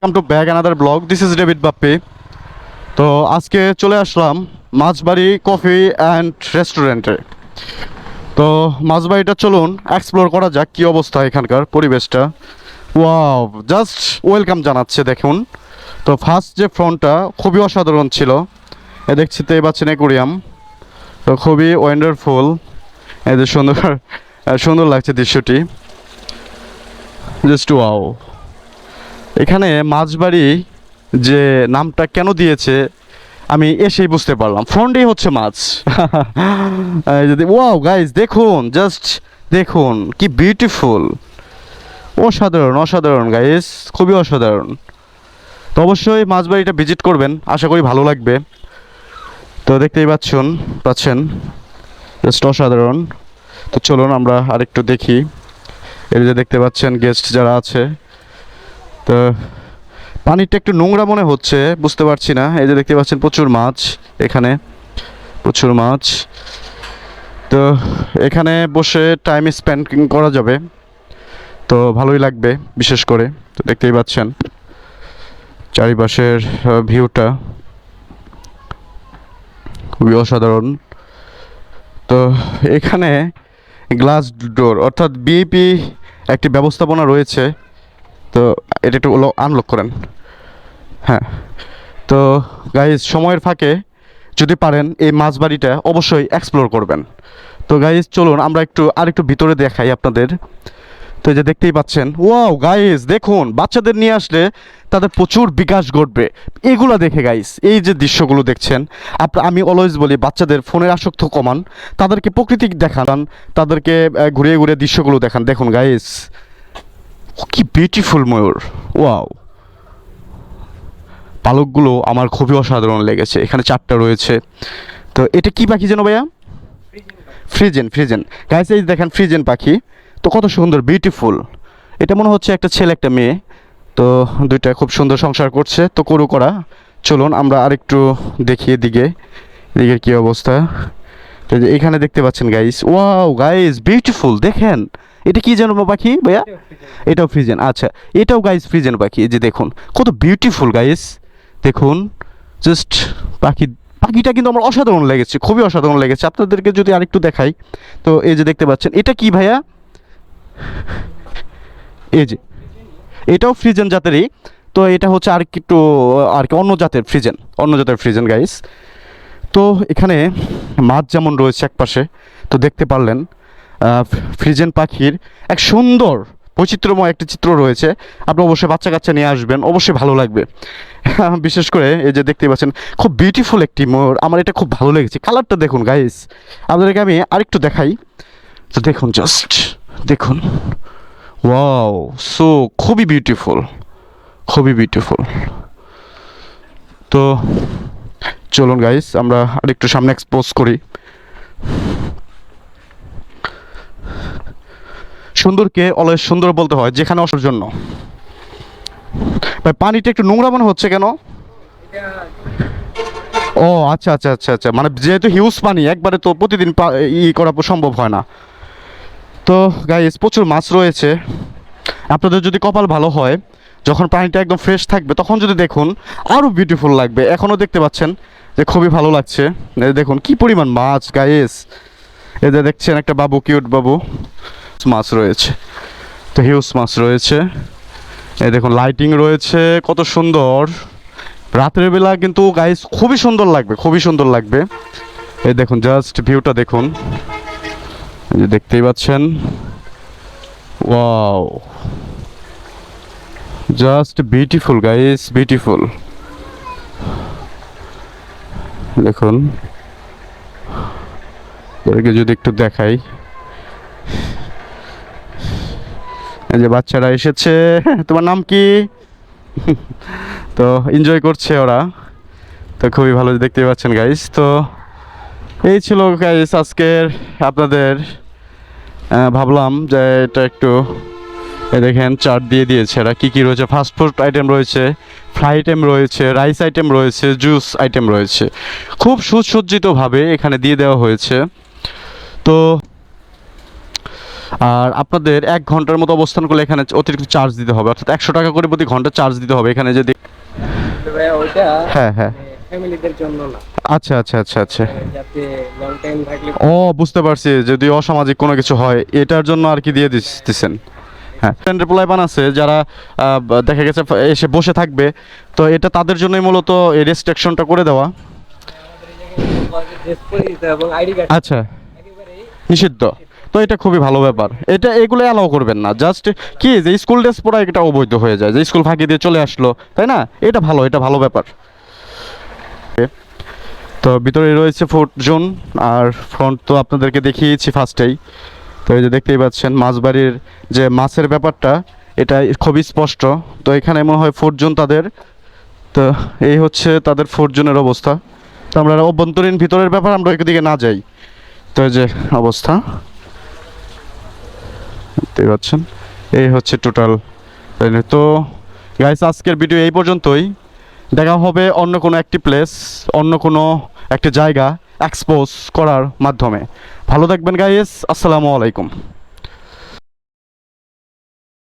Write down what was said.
Welcome to back another blog this is David Bappi তো আজকে চলে আসলাম মাছবাড়ি কফি অ্যান্ড রেস্টুরেন্টে। তো মাছবাড়িটা চলুন এক্সপ্লোর করা যাক কী অবস্থা এখানকার পরিবেশটা। ওয়াও জাস্ট ওয়েলকাম জানাচ্ছে, দেখুন। তো ফার্স্ট যে ফ্রন্টটা খুবই অসাধারণ ছিল। এ দেখছি তো পাচ্ছেন একুরিয়াম তো খুবই ওয়ান্ডারফুল এদের সুন্দর সুন্দর লাগছে দৃশ্যটি। জাস্ট ওয়াও এখানে মাছবাড়ি যে নামটা কেন দিয়েছে, আমি এসেই বুঝতে পারলাম। ফ্রন্টেই হচ্ছে মাছ। যদি ওয়াও গাইজ দেখুন জাস্ট দেখুন, কি বিউটিফুল অসাধারণ অসাধারণ গাইজ খুবই অসাধারণ। তো অবশ্যই মাছবাড়িটা ভিজিট করবেন, আশা করি ভালো লাগবে। তো দেখতেই পাচ্ছেন পাচ্ছেন জাস্ট অসাধারণ। তো চলুন আমরা আরেকটু দেখি। এই যে দেখতে পাচ্ছেন গেস্ট যারা আছে। তো পানিটা একটু নোংরা মনে হচ্ছে, বুঝতে পারছি না। এই যে দেখতে পাচ্ছেন প্রচুর মাছ এখানে, প্রচুর মাছ। তো এখানে বসে টাইম স্পেন্ড করা যাবে। তো ভালোই লাগবে, বিশেষ করে। তো দেখতেই পাচ্ছেন চারিপাশের ভিউটা খুবই অসাধারণ। তো এখানে গ্লাস ডোর অর্থাৎ বিএপি একটি ব্যবস্থাপনা রয়েছে। তো এটা একটু আনলক করেন। হ্যাঁ। তো গাইজ সময়ের ফাঁকে যদি পারেন এই মাছবাড়িটা অবশ্যই এক্সপ্লোর করবেন। তো গাইজ চলুন আমরা একটু আর একটু ভিতরে দেখাই আপনাদের। তো যে দেখতেই পাচ্ছেন ওয়াও গাইজ দেখুন, বাচ্চাদের নিয়ে আসলে তাদের প্রচুর বিকাশ ঘটবে। এগুলো দেখে গাইজ এই যে দৃশ্যগুলো দেখছেন আপনার আমি অলওয়েজ বলি বাচ্চাদের ফোনের আসক্ত কমান, তাদেরকে প্রকৃতি দেখান, তাদেরকে ঘুরিয়ে ঘুরিয়ে দৃশ্যগুলো দেখান। দেখুন গাইজ কি বিউটিফুল ময়ূর। ওয়াও পালকগুলো আমার খুবই অসাধারণ লেগেছে। এখানে চারটা রয়েছে। তো এটা কি পাখি যেন ভাইয়া? Friesen Friesen. গাইস এই দেখেন ফ্রিজেন পাখি। তো কত সুন্দর বিউটিফুল এটা মনে হচ্ছে একটা ছেলে, একটা মেয়ে। তো দুইটা খুব সুন্দর সংসার করছে। তো করু করা। চলুন আমরা আরেকটু দেখি এদিকে। এদিকের কী অবস্থা। তো এখানে দেখতে পাচ্ছেন গাইস ওয়াও গাইস বিউটিফুল দেখেন। এটা কি যেন পাখি ভাইয়া? এটাও ফ্রিজেন আচ্ছা। এটাও গাইস ফ্রিজেন পাখি এই যে দেখুন কত বিউটিফুল গাইস দেখুন জাস্ট পাখি পাখিটা কিন্তু আমার অসাধারণ লেগেছে খুবই অসাধারণ লেগেছে। আপনাদেরকে যদি আরেকটু দেখাই তো এই যে দেখতে পাচ্ছেন এটা কি ভাইয়া? এই যে এটাও ফ্রিজেন জাতেরই। তো এটা হচ্ছে আর একটু আর কি অন্য জাতের ফ্রিজেন অন্য জাতের ফ্রিজেন গাইস তো এখানে মাছ যেমন রয়েছে একপাশে তো দেখতে পারলেন ফ্রিজেন পাখির এক সুন্দর, বৈচিত্র্যময় একটি চিত্র রয়েছে। আপনি অবশ্যই বাচ্চা কাচ্চা নিয়ে আসবেন, অবশ্যই ভালো লাগবে। বিশেষ করে এই যে দেখতে পাচ্ছেন, খুব বিউটিফুল একটি ময়ূর আমার এটা খুব ভালো লেগেছে। কালারটা দেখুন গাইস আপনাদেরকে আমি আরেকটু দেখাই। তো দেখুন জাস্ট দেখুন। ওয়াও সো খুবই বিউটিফুল খুবই বিউটিফুল তো চলুন গাইস আমরা আরেকটু সামনে এক্সপোজ করি। সুন্দরকে অলয় সুন্দর বলতে হয়, যেখানে অসার জন্য। ভাই, পানিটা একটু নোংরা মনে হচ্ছে কেন? ও আচ্ছা আচ্ছা আচ্ছা আচ্ছা। মানে যেহেতু হিউজ পানি, একবারে তো প্রতিদিন ই করা সম্ভব হয় না। তো গাইস প্রচুর মাছ রয়েছে। আপনাদের যদি কপাল ভালো হয়, যখন পানিটা একদম ফ্রেশ থাকবে, তখন যদি দেখুন আরও বিউটিফুল লাগবে। এখনও দেখতে পাচ্ছেন যে খুবই ভালো লাগছে। দেখুন, কি পরিমাণ মাছ গাইস যে দেখছেন একটা বাবু কিউট বাবু। মাছ রয়েছে। তো হিউজ মাছ রয়েছে। এই দেখুন লাইটিং রয়েছে, কত সুন্দর। রাতের বেলা কিন্তু গাইস খুবই সুন্দর লাগবে, খুবই সুন্দর লাগবে। এই দেখুন জাস্ট ভিউটা দেখুন। এই যে দেখতেই পাচ্ছেন। Wow just beautiful guys beautiful দেখুন। এদেরকে যদি একটু দেখাই। যে বাচ্চারা এসেছে। তোমার নাম কি? তো এনজয় করছে ওরা। তো খুবই ভালো দেখতে পাচ্ছেন গাইস তো এই ছিল গাইস আজকের আপনাদের ভাবলাম যে এটা একটু দেখেন চার্ট দিয়ে দিয়েছে এরা। কী কী রয়েছে? ফাস্টফুড আইটেম রয়েছে ফ্রাই আইটেম রয়েছে রাইস আইটেম রয়েছে জুস আইটেম রয়েছে। খুব সুসজ্জিতভাবে এখানে দিয়ে দেওয়া হয়েছে। তো আর আপনাদের এক ঘণ্টার মতো অবস্থান করলে এখানে অতিরিক্ত চার্জ দিতে হবে। অর্থাৎ একশো টাকা করে প্রতি ঘণ্টা চার্জ দিতে হবে। এখানে যদি হ্যাঁ হ্যাঁ। ফ্যামিলিদের জন্য না। আচ্ছা আচ্ছা আচ্ছা আচ্ছা। ও বুঝতে পারছি। যদি অসামাজিক কোনো কিছু হয় এটার জন্য আর কি দিয়ে দিচ্ছেন হ্যাঁ। ফ্রেন্ডের পোলাইপান আছে যারা দেখা গেছে এসে বসে থাকবে। তো এটা তাদের জন্যই মূলত এই রেস্ট্রিকশনটা করে দেওয়া। আচ্ছা। নিষিদ্ধ। তো এটা খুবই ভালো ব্যাপার। এটা এগুলো অ্যালাউ করবেন না। জাস্ট কি, যে স্কুল ড্রেস পরা এটা অবৈধ হয়ে যায়, যে স্কুল ফাঁকি দিয়ে চলে আসলো, তাই না? এটা ভালো এটা ভালো ব্যাপার। তো ভিতরে রয়েছে ফুড জোন আর ফ্রন্ট তো আপনাদেরকে দেখিয়েছি ফার্স্টেই তো এই যে দেখতেই পাচ্ছেন মাছবাড়ির যে মাছের ব্যাপারটা, এটা খুবই স্পষ্ট। তো এখানে মনে হয় ফুড জোন তাদের। তো এই হচ্ছে তাদের ফুড জোনের অবস্থা। তো আমরা অভ্যন্তরীণ ভিতরের ব্যাপার, আমরা দিকে না যাই। তো এই যে অবস্থা। দেখতে পাচ্ছেন। এই হচ্ছে টোটাল তো গাইস আজকের ভিডিও এই পর্যন্তই। দেখা হবে অন্য কোনো একটি প্লেস অন্য কোনো একটি জায়গা এক্সপোজ করার মাধ্যমে। ভালো থাকবেন গাইস আসসালামু আলাইকুম।